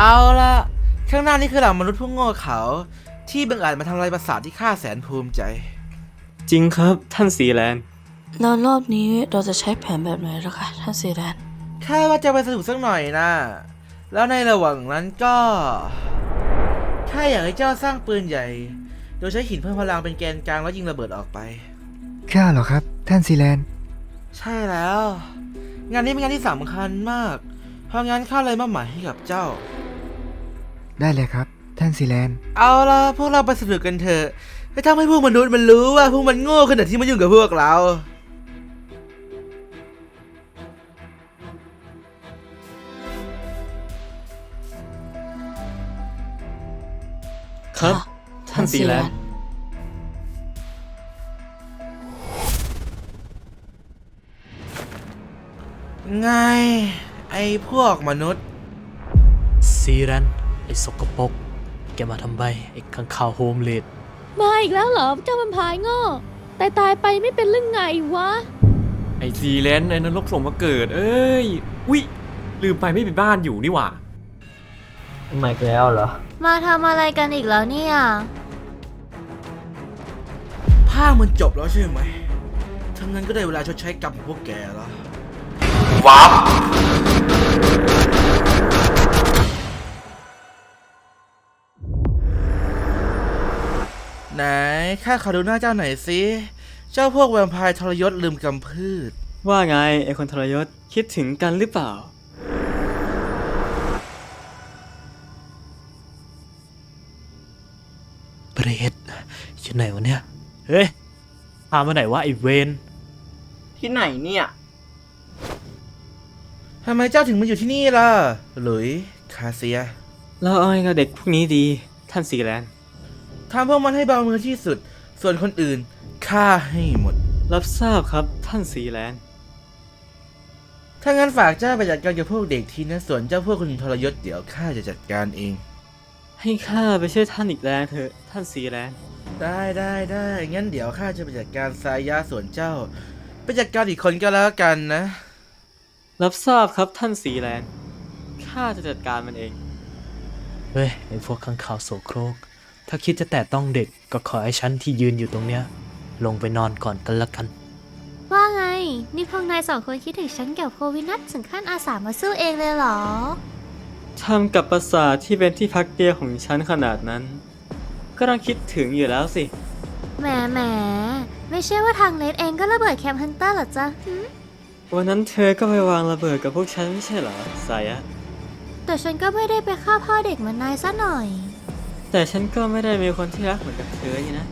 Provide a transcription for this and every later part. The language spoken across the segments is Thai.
เอาละข้างหน้านี่คือเหล่ามนุษย์ผู้โง่เขาที่บังอาจมาทำลายปราสาทที่ข้าแสนภูมิใจ จริงครับท่านสีแลน แล้วรอบนี้เราจะใช้แผนแบบไหนล่ะคะท่านซีแรนข้าว่าจะไปสนุกสักหน่อยนะ แล้วในระหว่างนั้นก็ข้าอยากให้เจ้าสร้างปืนใหญ่ โดยใช้หินเพิ่มพลังเป็นแกนกลางแล้วยิงระเบิดออกไป ข้าเหรอครับ ท่านซีแลน ใช่แล้ว งานนี้เป็นงานที่สำคัญมาก เพราะงั้นข้าเลยมอบหมายให้กับเจ้า ได้เลยครับ ท่านซีแลนเอาล่ะพวกเราไปสนุกกันเถอะให้ทำให้พวกมนุษย์มันรู้ว่าพวกมันโง่ขนาดที่มายุ่งกับพวกเรา ครับ ท่านสีแลนไง ไอ้พวกมนุษย์ ซีแรน ไอ้สกปรกแกมาทำไมไอ้ข้างข่าวโฮมเลดมาอีกแล้วเหรอเจ้ามันพายโง่ตายตายๆไปไม่เป็นเรื่องไงวะ ไอซีเลนไอ้นรกส่งมาเกิด เอ้ยวิลืมไปไม่มีบ้านอยู่นี่หว่า มาอีกแล้วเหรอ มาทำอะไรกันอีกแล้วเนี่ย ภาคมันจบแล้วใช่ไหมทั้างนั้นก็ได้เวลาชดใช้กรรมของพวกแกแล้ว วับ ไหนข้าขอดูหน้าเจ้าหน่อยสิเจ้าพวกแวมไพร์ทรยศลืมกำพืช ว่าไงไอคนทรยศคิดถึงกันหรือเปล่า เบรดอยู่ไหนวะเนี่ย เฮ้ย พามาไหนวะไอ้เวนที่ไหนเนี่ย ทำไมเจ้าถึงมาอยู่ที่นี่ล่ะ หลุย คาเซีย เราเอาไงกับเด็กพวกนี้ดี ท่านสีแลน ทำพวกมันให้เบามือที่สุด ส่วนคนอื่นฆ่าให้หมด รับทราบครับท่านสีแลนถ้างั้นฝากเจ้าไปจัดการกับพวกเด็กทีนะส่วนเจ้าพวกคนทรยศเดี๋ยวข้าจะจัดการเอง ให้ข้าไปช่วยท่านอีกแรงเถอะท่านสีแลนได้ได้ได้งั้นเดี๋ยวข้าจะไปจัดการสายยาส่วนเจ้า ไปจัดการอีกคนก็แล้วกันนะ รับทราบครับท่านสีแลนข้าจะจัดการมันเองเฮ้ยไอ้พวกข้างข่าวโสโครก ถ้าคิดจะแตะต้องเด็กก็ขอให้ฉันที่ยืนอยู่ตรงเนี้ย ลงไปนอนก่อนกันละกัน ว่าไง นี่พวกนายสองคนคิดถึงฉันกับโควินัทถึงขั้นอาสามาสู้เองเลยเหรอ ทำกับปราสาทที่เป็นที่พักเดียวของฉันขนาดนั้น ก็ต้องคิดถึงอยู่แล้วสิ แหมแหมไม่ใช่ว่าทางเลดเองก็ระเบิดแคมป์ฮันเตอร์เหรอจ๊ะหึวันนั้นเธอก็ไปวางระเบิดกับพวกฉันไม่ใช่เหรอสายะ แต่ฉันก็ไม่ได้ไปฆ่าพ่อเด็กเหมือนนายซะหน่อย แต่ฉันก็ไม่ได้มีคนที่รักเหมือนกับเธอนี่นะ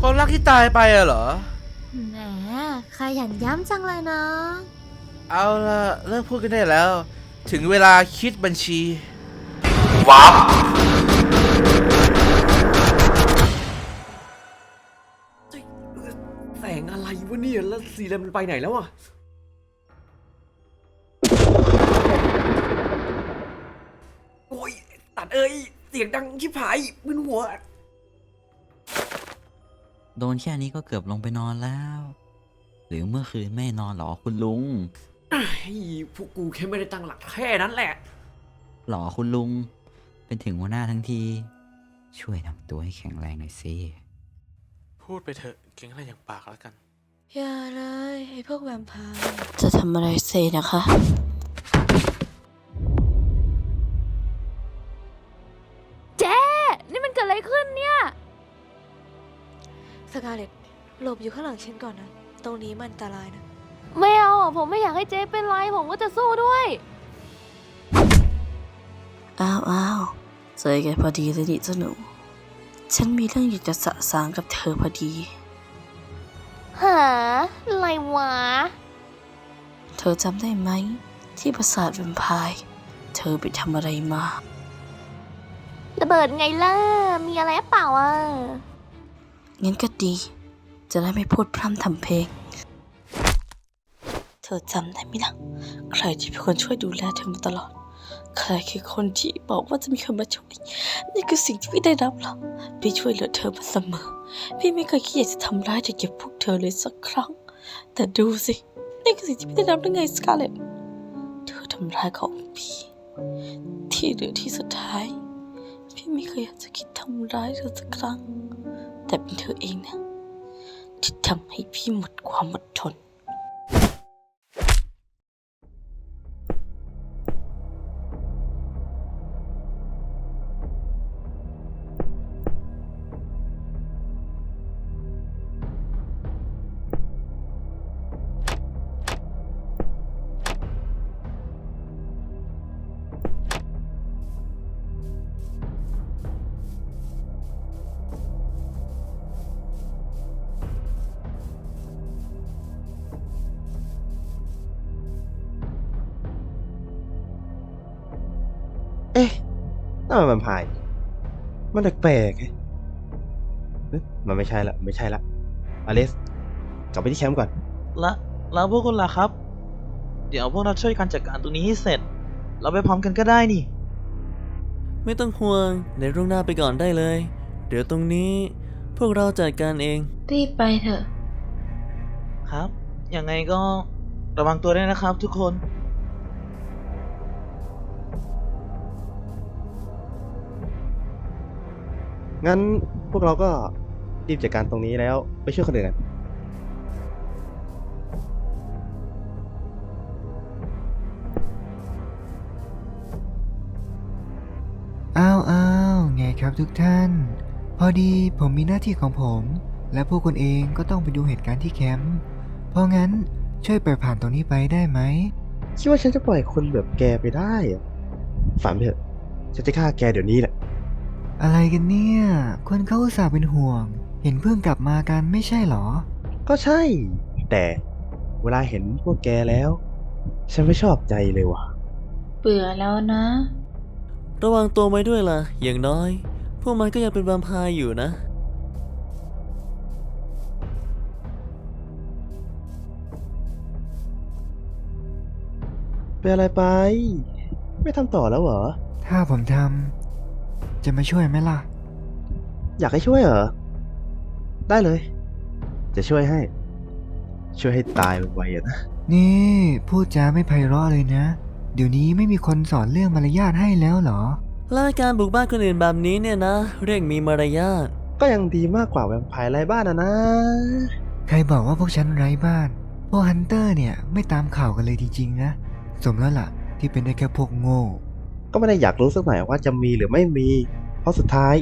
คนรักที่ตายไปอะเหรอ แหมขยันย้ำจังเลยนะเอาละเลิกพูดกันได้แล้ว ถึงเวลาคิดบัญชีแสงอะไรวะเนี่ยแล้วซีเลนมันไปไหนแล้วอะโอ้ยตัดเอ้ยเสียงดังชิบหายมึนหัว โดนแค่นี้ก็เกือบลงไปนอนแล้ว หรือเมื่อคืนไม่นอนหรอคุณลุงไอ้พวกกูแค่ไม่ได้ตั้งหลักแค่นั้นแหละ หรอคุณลุง เป็นถึงหัวหน้าทั้งที ช่วยทำตัวให้แข็งแรงหน่อยสิพูดไปเถอะเก่งอะไรอย่างปากแล้วกัน อย่าเลยไอ้พวกแวมไพร์จะทำอะไรเซนะคะ สกาเลตหลบอยู่ข้างหลังฉันก่อนนะ ตรงนี้มันอันตรายนะ ไม่เอาอะผมไม่อยากให้เจ๊เป็นไร ผมก็จะสู้ด้วย อ้าวอ้าวเจอกันพอดีเลยดิเจ้าหนู ฉันมีเรื่องอยากจะสะสางกับเธอพอดี หาอะไรวะ เธอจำได้ไหม ที่ปราสาทแวมไพร์เธอไปทำอะไรมา ระเบิดไงล่ะ มีอะไรหรือเปล่าอะ งั้นก็ดี จะได้ไม่พูดพร่ำทำเพลง เธอจำได้ไหมล่ะ ใครที่เป็นคนช่วยดูแลเธอมาตลอด ใครคือคนที่บอกว่าจะมีคนมาช่วย นี่คือสิ่งที่พี่ได้รับหรอพี่ช่วยเหลือเธอมาเสมอ พี่ไม่เคยคิดอยากจะทำร้ายเด็กอย่างพวกเธอเลยสักครั้ง แต่ดูสิ นี่คือสิ่งที่พี่ได้รับได้ไงสกาเลตเธอทำร้ายของพี่ ที่เหลือที่สุดท้าย พี่ไม่เคยอยากจะคิดทำร้ายเธอสักครั้ง เธอเองนะที่ทำให้พี่หมดความอดทน นั่นมันแวมไพร์มันแปลกๆเอ๊ะเอ๊ะมันไม่ใช่ละไม่ใช่ละอเลสกลับไปที่แคมป์ก่อนละแล้วพวกคุณล่ะครับ เดี๋ยวพวกเราช่วยกันจัดการตรงนี้ให้เสร็จ เราไปพร้อมกันก็ได้นี่ ไม่ต้องห่วงเดี๋ยวล่วงหน้าไปก่อนได้เลย เดี๋ยวตรงนี้พวกเราจัดการเอง รีบไปเถอะ ครับ ยังไงก็ระวังตัวด้วยนะครับทุกคน งั้นพวกเราก็รีบจัดการตรงนี้แล้วไปช่วยคนอื่นกันอ้าวอ้าวไงครับทุกท่าน พอดีผมมีหน้าที่ของผม และพวกคุณเองก็ต้องไปดูเหตุการณ์ที่แคมป์เพราะงั้นช่วยปล่อยผ่านตรงนี้ไปได้ไหมคิดว่าฉันจะปล่อยคนแบบแกไปได้เหรอฝันไปเถอะฉันจะฆ่าแกเดี๋ยวนี้แหละ อะไรกันเนี่ย คนเขาอุตส่าห์เป็นห่วง เห็นเพิ่งกลับมากันไม่ใช่เหรอ ก็ใช่ แต่เวลาเห็นพวกแกแล้ว ฉันไม่ชอบใจเลยว่ะ เบื่อแล้วนะ ระวังตัวไว้ด้วยล่ะ อย่างน้อย พวกมันก็ยังเป็นแวมไพร์อยู่นะ เป็นอะไรไป ไม่ทำต่อแล้วเหรอ ถ้าผมทำ จะมาช่วยไหมล่ะ อยากให้ช่วยเหรอ ได้เลย จะช่วยให้ ช่วยให้ตายไวๆอะนะ นี่พูดจาไม่ไพเราะเลยนะ เดี๋ยวนี้ไม่มีคนสอนเรื่องมารยาทให้แล้วเหรอ และการบุกบ้านคนอื่นแบบนี้เนี่ยนะ เรียกมีมารยาท ก็ยังดีมากกว่าแวมไพร์ไร้บ้านอะนะ ใครบอกว่าพวกฉันไร้บ้าน พวกฮันเตอร์เนี่ยไม่ตามข่าวกันเลยจริงๆนะ สมแล้วล่ะที่เป็นได้แค่พวกโง่ ก็ไม่ได้อยากรู้สักหน่อยว่าจะมีหรือไม่มี เพราะสุดท้าย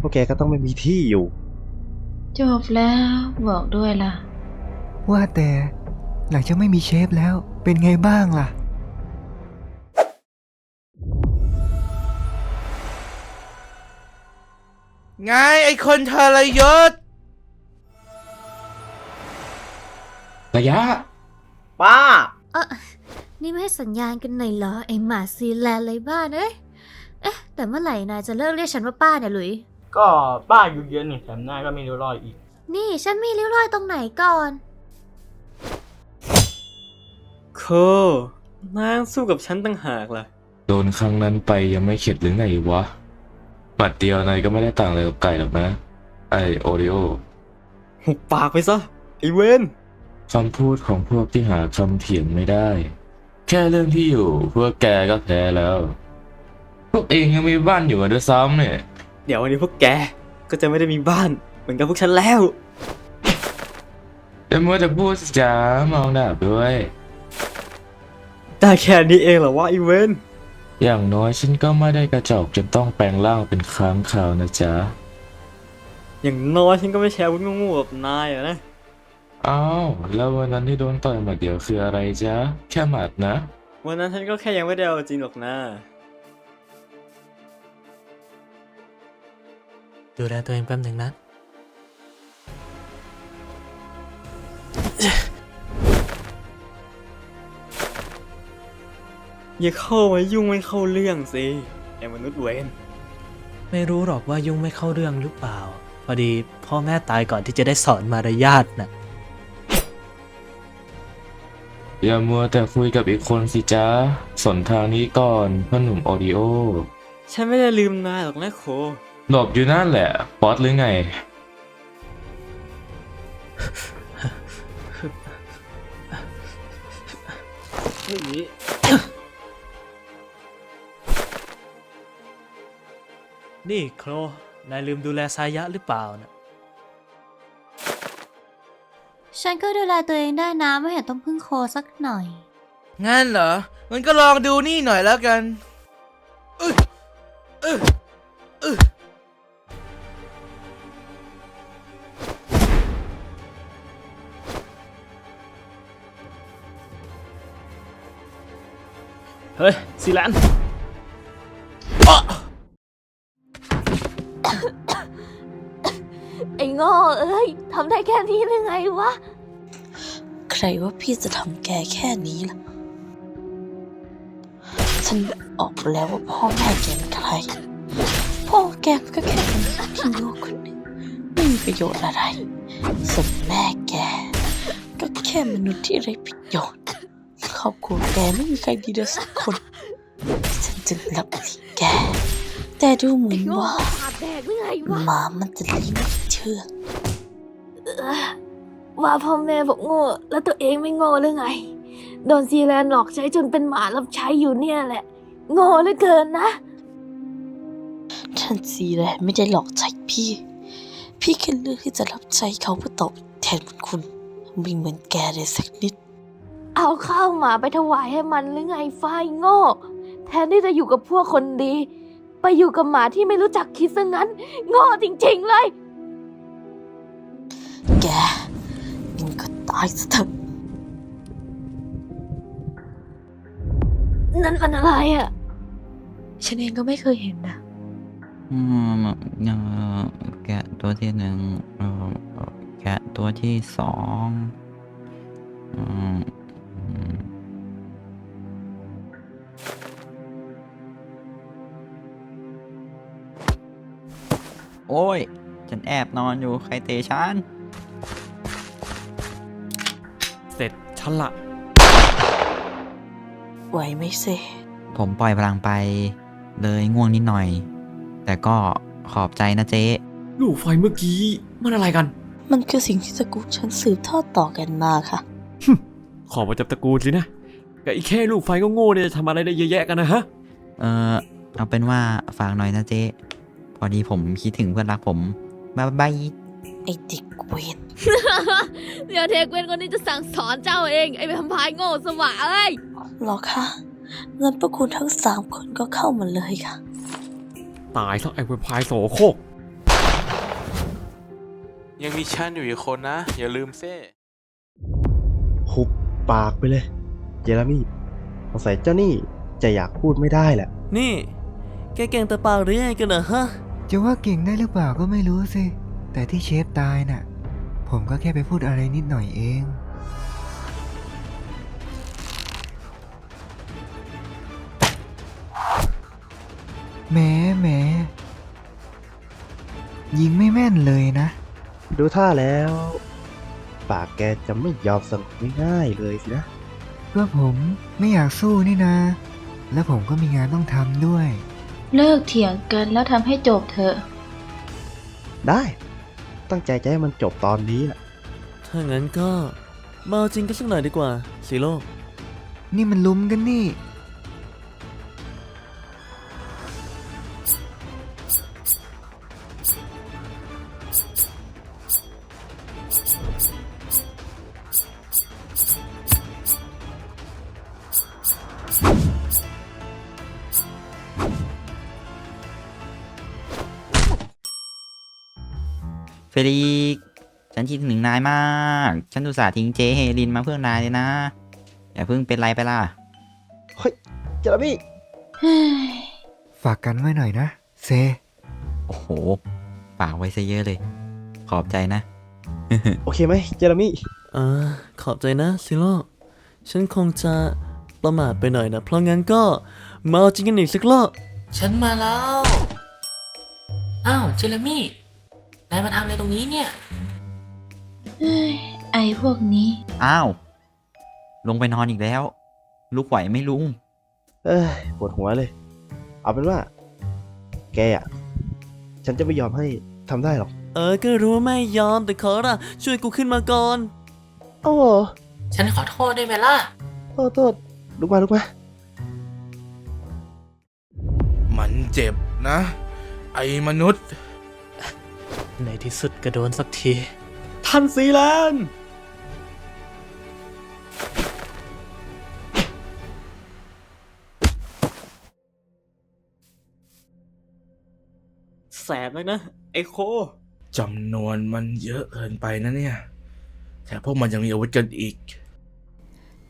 พวกแกก็ต้องไม่มีที่อยู่ จบแล้วบอกด้วยล่ะ ว่าแต่หลังจากไม่มีเชฟแล้วเป็นไงบ้างล่ะ ไงไอคนทรยศระยะ ป้า เออ นี่ไม่ให้สัญญาณกันหน่อยเหรอไอหมาซีแลนด์เลยบ้านเอ้ยเอ๊ะ แต่เมื่อไหร่นายจะเลิกเรียกฉันว่าป้าเนี่ยหลุย ก็ป้าอายู่เยอะนี่แถมหน้าก็ไม่รู้รอยอีก นี่ฉันมีริ้วรอยตรงไหนก่อน โคนางสู้กับฉันตั้งหากล่ะ โดนครั้งนั้นไปยังไม่เข็ดหรือไงวะหมัดเดียวนายก็ไม่ได้ต่างอะไรกับไก่หรอกนะ ไอโอริโอหุบปากไปซะไอเวนคำพูดของพวกที่หาคำเถียงไม่ได้ แค่เรื่องที่อยู่พวกแกก็แพ้แล้ว พวกเองยังมีบ้านอยู่กันด้วยซ้ำเนี่ย เดี๋ยววันนี้พวกแกก็จะไม่ได้มีบ้าน เหมือนกับพวกฉันแล้วแต่มัวจะพูดจ้ามองดาบด้วย ได้แค่นี้เองเหรอวะไอเวนอย่างน้อยฉันก็ไม่ได้กระจอกจนต้องแปลงร่างเป็นค้างคาวนะจ๊ะ อย่างน้อยฉันก็ไม่แชร์วุ้นงูๆกับนายอะนะ อ้าวแล้ววันนั้นที่โดนต่อยหมัดเดียวคืออะไรจ๊ะ แค่หมัดนะ วันนั้นฉันก็แค่ยังไม่ได้เอาจริงหรอกนะ ดูแลตัวเองแป๊บหนึ่งนะ อย่าเข้ามายุ่งไม่เข้าเรื่องสิไอ้มนุษย์เวนไม่รู้หรอกว่ายุ่งไม่เข้าเรื่องหรือเปล่า พอดีพ่อแม่ตายก่อนที่จะได้สอนมารยาทน่ะ อย่ามัวแต่คุยกับอีกคนสิจ้าสนทางนี้ก่อนพ่อหนุ่มออดิโอ ฉันไม่ได้ลืมนายหรอกนะโค หลบอยู่นั่นแหละ ป๊อตหรือไง นี่โครนายลืมดูแลสายะหรือเปล่านะ ฉันก็ดูแลตัวเองได้นะไม่เห็นต้องพึ่งโคสักหน่อย งั้นเหรอ มันก็ลองดูนี่หน่อยแล้วกันอึ๊ะอึ๊ะอึ๊ะเฮ้ยสิลันไทำได้แค่นี้หรือไงวะ ใครว่าพี่จะทำแกแค่นี้ล่ะ ฉันออกแล้วว่าพ่อแม่แกเป็นใคร พ่อแกมันก็แค่เป็นที่โง่คนหนึ่งไม่มีประโยชน์อะไร ส่วนแม่แก ก็แค่มนุษย์ที่ไร้ประโยชน์ ครอบครัวแกไม่มีใครดีเลยสักคน ฉันจึงรับที่แก แต่ดูเหมือนโง่ว่าปากแดกหรือไงวะหมามันจะลิ้นเชื่อง ว่าพ่อแม่บอกโง่ แล้วตัวเองไม่โง่หรือไง โดนซีแลนหลอกใช้จนเป็นหมารับใช้อยู่เนี่ยแหละ โง่เหลือเกินนะ ท่านซีแลนไม่ได้หลอกใช้พี่ พี่แค่เลือกที่จะรับใช้เขาเพื่อตอบแทนบุญคุณไม่เหมือนแกเลยสักนิด เอาข้าวหมาไปถวายให้มันหรือไงฝ้ายโง่ แทนที่จะอยู่กับพวกคนดี ไปอยู่กับหมาที่ไม่รู้จักคิดซะงั้น โง่จริงๆเลย แกมันก็ตายซะเถอะนั่นมันอะไรอะ ฉันเองก็ไม่เคยเห็นนะ อืมเอ่อแกะตัวที่หนึ่งเอ่อแกะตัวที่สองอืมอืมโอ้ย ฉันแอบนอนอยู่ใครเตะฉัน ฉันละไหวไหมเซผมปล่อยพลังไป เลยง่วงนิดหน่อย แต่ก็ขอบใจนะเจ๊ลูกไฟเมื่อกี้มันอะไรกัน มันคือสิ่งที่ตระกูลฉันสืบทอดต่อกันมาค่ะ ขอมาจับตระกูลสินะกับอีแค่ลูกไฟก็โง่เนี่ยจะทำอะไรได้เยอะแยะกันนะฮะ เออเอาเป็นว่าฝากหน่อยนะเจ๊พอดีผมคิดถึงเพื่อนรักผม บ๊ายบาย ไอเด็กเวนเดี๋ยวเทคเวนคนนี้จะสั่งสอนเจ้าเอง ไอ้แวมไพร์โง่สวะเอ้ยหรอคะงั้นพวกคุณทั้งสามคนก็เข้ามาเลยค่ะ ตายซะไอ้เวพายโสโครกยังมีฉันอยู่อีกคนนะ อย่าลืมเซ่หุบปากไปเลย เจอร์มี่สงสัยเจ้านี่จะอยากพูดไม่ได้แหละ นี่ แกเก่งแต่ปากหรือไงกันเหรอฮะ จะว่าเก่งได้หรือเปล่าก็ไม่รู้สิ แต่ที่เชฟตายน่ะ ผมก็แค่ไปพูดอะไรนิดหน่อยเอง แหม้แหม้ยิงไม่แม่นเลยนะ ดูท่าแล้ว ปากแกจะไม่ยอมสงบง่ายๆเลยสินะก็ผมไม่อยากสู้นี่นาและผมก็มีงานต้องทำด้วย เลิกเถียงกันแล้วทำให้จบเถอะ ได้ ตั้งใจจะให้มันจบตอนนี้แหละถ้างั้นก็มาเอาจริงกันสักหน่อยดีกว่าสีโลก นี่มันลุมกันนี่ คิดถึงนายมาก ฉันอุตส่าห์ทิ้งเจเฮลินมาเพื่อนายเลยนะ อย่าเพิ่งเป็นไรไปล่ะ เฮ้ยเจอร์มี่ฝากกันไว้หน่อยนะ เซ โอ้โหปากไว้ซะเยอะเลย ขอบใจนะ โอเคไหมเจอร์มี่อ่าขอบใจนะซิโลฉันคงจะประมาทไปหน่อยนะ เพราะงั้นก็มาเอาจริงกันอีกสักรอบฉันมาแล้ว อ้าว เจเรมี่ นายมาทำอะไรตรงนี้เนี่ย เฮ้ยไอพวกนี้ อ้าว ลงไปนอนอีกแล้ว ลุกไหวไหม่ลุง เอ้ยปวดหัวเลย เอาเป็นว่า แกอะฉันจะไม่ยอมให้ทำได้หรอก เออ ก็รู้ว่าไม่ยอมแต่ขอละช่วยกูขึ้นมาก่อนเอาเหรอฉันขอโทษได้ไหมล่ะ โทษโทษลุกมาลุกมา มันเจ็บนะ ไอ้มนุษย์ ในที่สุดก็โดนสักที ท่านซีแลนด์แสบเลยนะไอโค จำนวนมันเยอะเกินไปนะเนี่ย แต่พวกมันยังมีอาวุธกันอีก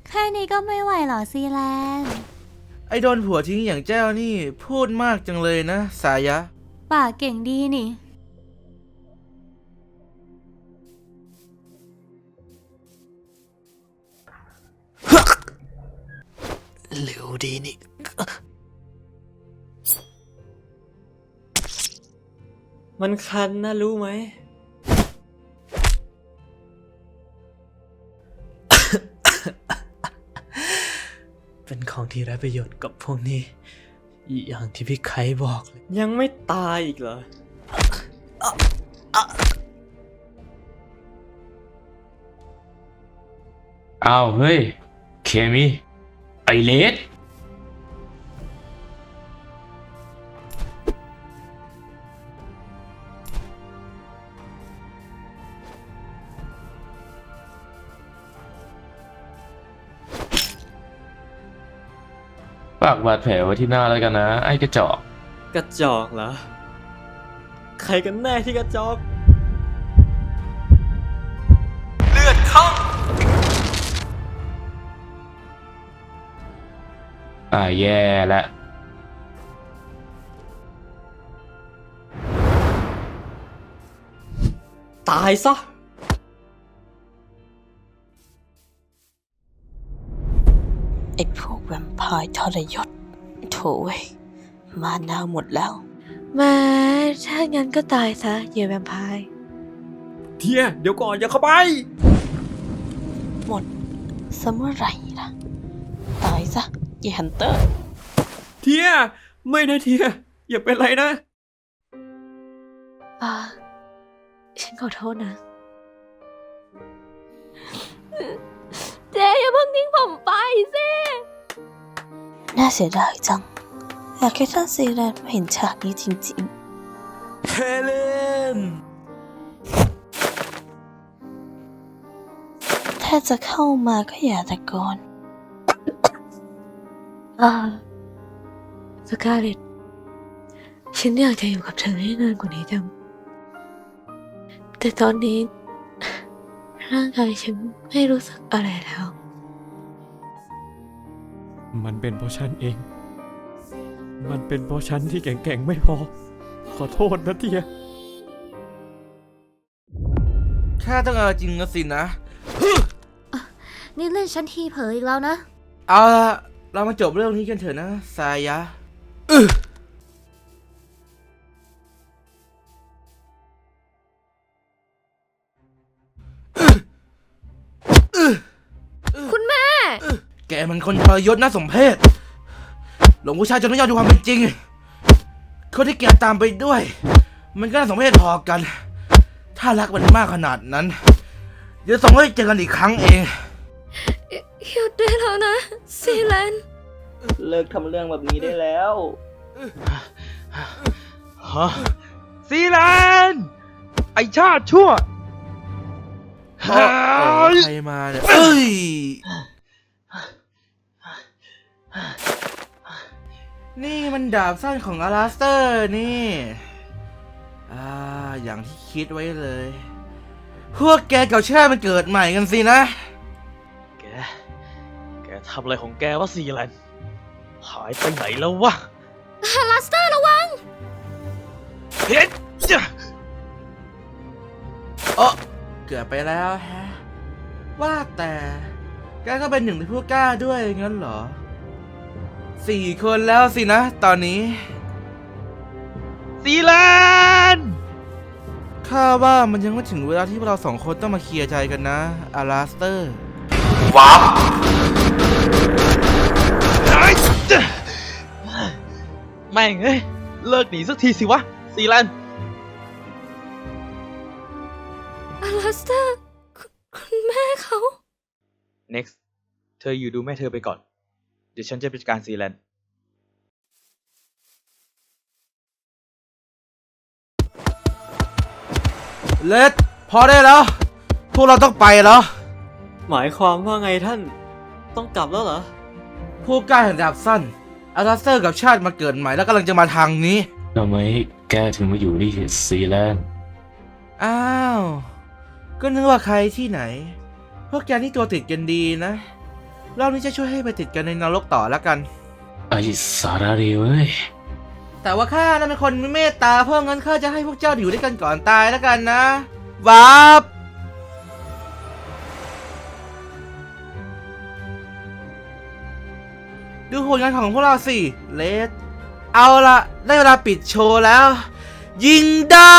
แค่นี้ก็ไม่ไหวเหรอซีแลนด์ไอ้โดนผัวทิ้งอย่างเจ้านี่ พูดมากจังเลยนะ สายะ ปากเก่งดีนี่ เร็วดีนี่ มันคันนะรู้ไหม เป็นของที่ไร้ประโยชน์กับพวกนี้ อย่างที่พี่ไคบอกเลย ยังไม่ตายอีกเหรออ้าวเฮ้ย เคมี ไอเลสฝากบาดแผลไว้ที่หน้าแล้วกันนะ ไอ้กระจอก กระจอกเหรอ ใครกันแน่ที่กระจอก เลือดข้าง อ่าแย่ละตายซะ ไอ้พวกแวมไพร์ทรยศโถเว้ยมาหน้าหมดแล้ว แม้ถ้างั้นก็ตายซะเหยื่อแวมไพร์เทียเดี๋ยวก่อนอย่าเข้าไป หมดซะเมื่อไหร่ล่ะ ตายซะ เยฮันเตอร์ เทีย ไม่นะเทีย อย่าเป็นไรนะอ่าฉันขอโทษนะ เจ๊อย่าเพิ่งทิ้งผมไปสิน่าเสียดายจัง อยากให้ท่านซีแรนมาเห็นฉากนี้จริงเฮเลน ๆ ถ้าจะเข้ามาก็อย่าตะโกน อ่าสกาเลตฉันอยากจะอยู่กับเธอให้นานกว่านี้จัง แต่ตอนนี้ ร่างกายฉันไม่รู้สึกอะไรแล้ว มันเป็นเพราะฉันเอง มันเป็นเพราะฉันที่แก่งๆไม่พอ ขอโทษนะเทียแค่ต้องเอาจริงนะสินะ นี่เล่นฉันทีเผยอีกแล้วนะ เอาละ เรามาจบเรื่องนี้กันเถอะนะสายะคุณแม่ แกมันคนทรยศน่าสมเพชหลงผู้ชายจนไม่ยอมดูความเป็นจริง คนที่แกตามไปด้วย มันก็น่าสมเพชพอกัน ถ้ารักมันมากขนาดนั้น เดี๋ยวส่งให้เจอกันอีกครั้งเองห ยุดได้แล้วนะ ซีแลนเลิกทำเรื่องแบบนี้ได้แล้ว ฮะซีแลนด์ไอชาติชั่วเอ้ยใครมาเนี่ยเอ้ยนี่มันดาบสั้นของอาราสเตอร์นี่ อ่า อย่างที่คิดไว้เลย พวกแกกับชาติมันเกิดใหม่กันสินะแกแก ทำอะไรของแกวะซีแลนด์หายไปไหนแล้ววะลาสเตอร์ระวัง เฮ้ยจ้ะเออเกือบไปแล้วแฮะ ว่าแต่แกก็เป็นหนึ่งในผู้กล้าด้วยงั้นเหรอ สี่คนแล้วสินะ ตอนนี้ ซีแลนด์ข้าว่ามันยังไม่ถึงเวลาที่พวกเราสองคนต้องมาเคลียร์ใจกันนะ อาราสเตอร์ ไอ้จ้ะแม่งเอ้ย เลิกหนีสักทีสิวะ ซีแลนด์อลาสเตอร์คุณคุณแม่เขา next เธออยู่ดูแม่เธอไปก่อน เดี๋ยวฉันจะไปจัดการซีแลนด์เลดพอได้แล้ว พวกเราต้องไปแล้ว หมายความว่าไงท่าน ต้องกลับแล้วเหรอ ผู้กล้าแห่งดาบสั้นอาราเซอร์กับชาติมาเกิดใหม่แล้วกำลังจะมาทางนี้ ทำไมแกถึงมาอยู่ที่ซีแลนด์อ้าว ก็นึกว่าใครที่ไหน พวกแกนี่ตัวติดกันดีนะรอบนี้จะช่วยให้ไปติดกันในนรกต่อแล้วกัน ไอสาราเดีเว้ย แต่ว่าข้านั้นเป็นคนมีเมตตาเพราะงั้นข้าจะให้พวกเจ้าอยู่ด้วยกันก่อนตายแล้วกันนะวาบ ดูผลงานของพวกเราสิเลดเอาละได้เวลาปิดโชว์แล้ว ยิงได้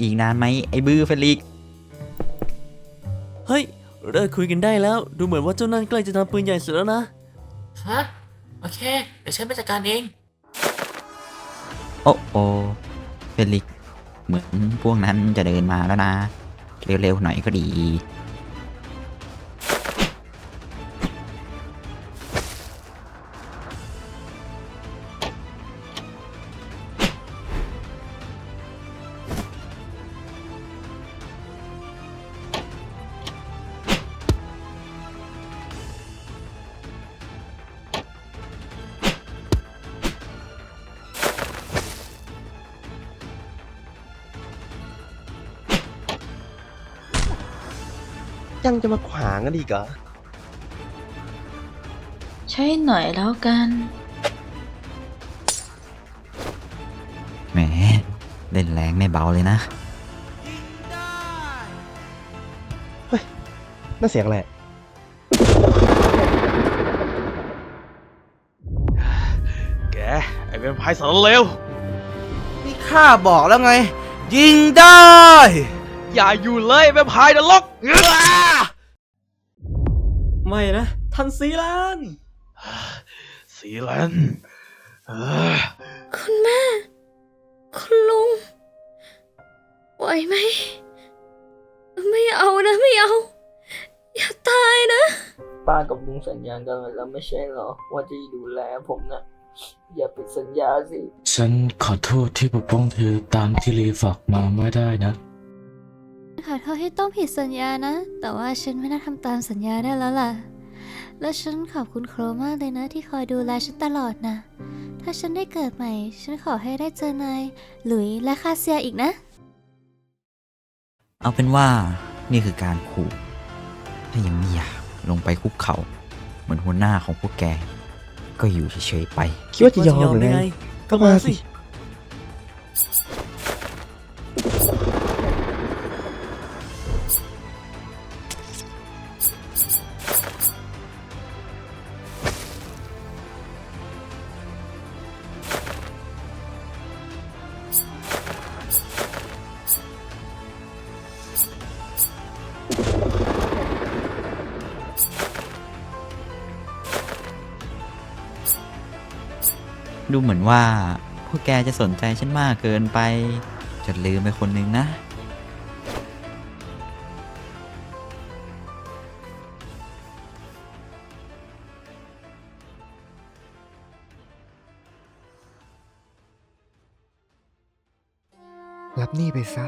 อีกนานไหมไอ้บื้อเฟลิกซ์เฮ้ยเลิกคุยกันได้แล้ว ดูเหมือนว่าเจ้านั่นใกล้จะทำปืนใหญ่เสร็จแล้วนะ ฮะ โอเค เดี๋ยวฉันไปจัดการเอง โอ้โอเฟลิกซ์เหมือนพวกนั้นจะเดินมาแล้วนะ เร็วๆหน่อยก็ดี ยังจะมาขวางกันอีกเหรอ ใช่หน่อยแล้วกัน แหม เล่นแรงไม่เบาเลยนะนั่นเสียงอะไรแก ไอ้เป็นพายสารเลว นี่ข้าบอกแล้วไง ยิงได้ อย่าอยู่เลยเป็นพายนรกไม่นะ ท่านซีแลนสีแลนด์เออคุณแม่ คุณลุง ไหวไหม ไม่เอานะ ไม่เอา อย่าตายนะ ป้ากับลุงสัญญากันไว้แล้วไม่ใช่เหรอ ว่าจะดูแลผมนะอย่าปิดสัญญาสิ ฉันขอโทษที่ปกป้องเธอตามที่ลีฝากมาไม่ได้นะ ขอโทษที่ต้องผิดสัญญานะ แต่ว่าฉันไม่น่าทำตามสัญญาได้แล้วล่ะ และฉันขอบคุณโครมากเลยนะที่คอยดูแลฉันตลอดนะ ถ้าฉันได้เกิดใหม่ ฉันขอให้ได้เจอนายหลุยและคาเซียอีกนะ เอาเป็นว่านี่คือการขู่ถ้ายังไม่อยากลงไปคุกเขาเหมือนหัวหน้าของพวกแก ก็อยู่เฉยๆไป คิดว่าจะยอมหรือไงก็มาสิ ดูเหมือนว่า พวกแกจะสนใจฉันมากเกินไป จนลืมไปคนนึงนะ รับหนี่ไปซะ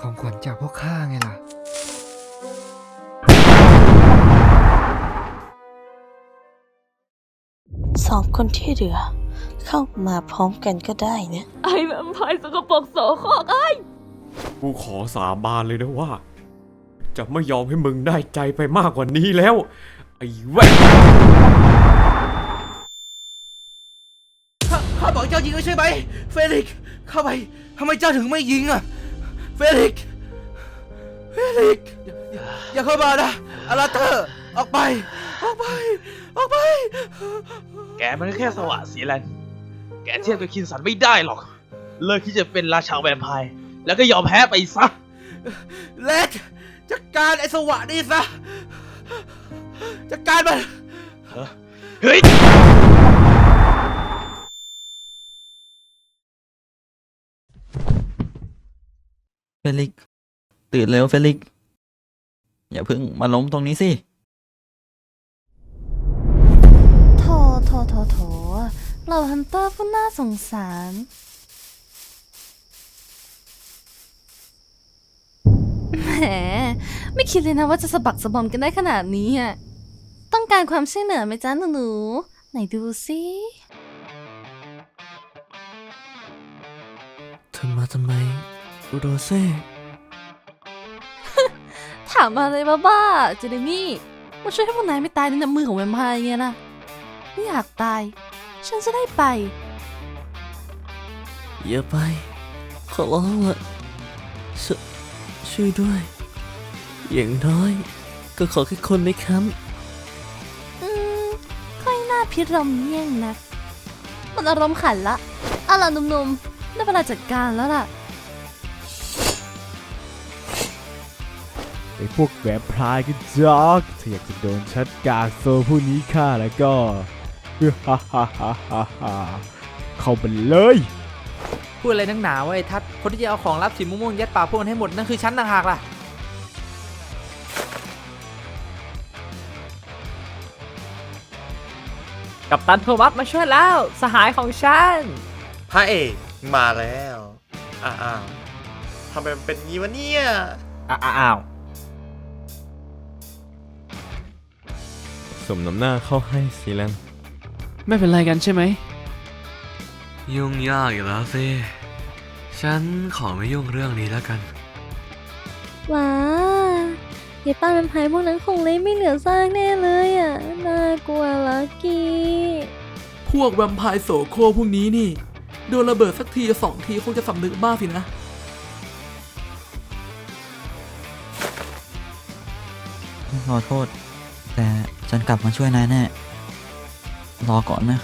ของขวัญจากพวกข้าไงล่ะ สองคนที่เหลือ เข้ามาพร้อมกันก็ได้นะ ไอ้แวมไพร์สกปรกโสโครกไอ้กูขอสาบานเลยนะว่า จะไม่ยอมให้มึงได้ใจไปมากกว่านี้แล้ว ไอ้แว่นข้าข้าบอกเจ้ายิงแล้วใช่ไหมเฟลิกซ์เข้าไปทำไมเจ้าถึงไม่ยิงอะ เฟลิกซ์เฟลิกซ์อย่าอย่าเข้ามานะอาราเธอร์ออกไป ออกไป ออกไป แกมันก็แค่สวะสีแลนด์ แกเทียบกับคินสันไม่ได้หรอก เลิกที่จะเป็นราชาแวมไพร์แล้วก็ยอมแพ้ไปซะ เลดจัดการไอ้สวะนี่ซะจัดการมัน เฮ้ยเฟลิกซ์ตื่นเร็วเฟลิกซ์อย่าเพิ่งมาล้มตรงนี้สิ โถโถโถโถ เราฮันเตอร์ผู้น่าสงสาร แหม ไม่คิดเลยนะว่าจะสะบักสะบอมกันได้ขนาดนี้อะต้องการความช่วยเหลือไหมจ๊ะหนูๆไหนดูสิเธอมาทำไมโรเซ่ถามอะไรบ้าๆเจเดมี่มาช่วยให้พวกนายไม่ตายในน้ำมือของแวมไพร์ไงนะไม่อยากตาย ฉันจะได้ไป อย่าไป ขอร้องละชช่วยด้วย อย่างน้อย ก็ขอแค่คนในแคมป์อืม ค่อยหน้าพิรมเยี่ยงนะมันอารมณ์ขันละเอาล่ะหนุ่มๆได้เวลาจัดการแล้วล่ะ ไอ้พวกแวมไพร์ก็จอก ถ้าอยากจะโดนชัดกากโซผู้นี้ฆ่าแล้วก็ ฮ่าฮ่าฮ่าฮ่าฮ่าเข้าไปเลยพูดอะไรนักหนาวะไอ้ทัศน์คนที่จะเอาของลับสีม่วงๆยัดปากพวกมันให้หมดนั่นคือฉันต่างหากล่ะ กับตันโทมัสมาช่วยแล้ว สหายของฉัน พระเอกมาแล้วอ้าวทำไมมันเป็นงี้วะเนี่ย อ้าว สมน้ำหน้าเข้าให้ซีแลน ไม่เป็นไรกันใช่ไหม ยุ่งยากอยู่แล้วสิ ฉันขอไม่ยุ่งเรื่องนี้แล้วกัน ว้าอย่าป้าเป็นไพ่พวกนั้นคงเลยไม่เหลือซากแน่เลยอะ น่ากลัวลักกี้ พวกแวมไพร์โสโครกพวกนี้นี่ โดนระเบิดสักทีสองทีคงจะสำนึกบ้างสินะ ขอโทษ แต่ฉันกลับมาช่วยนายแน่ รอก่อนนะ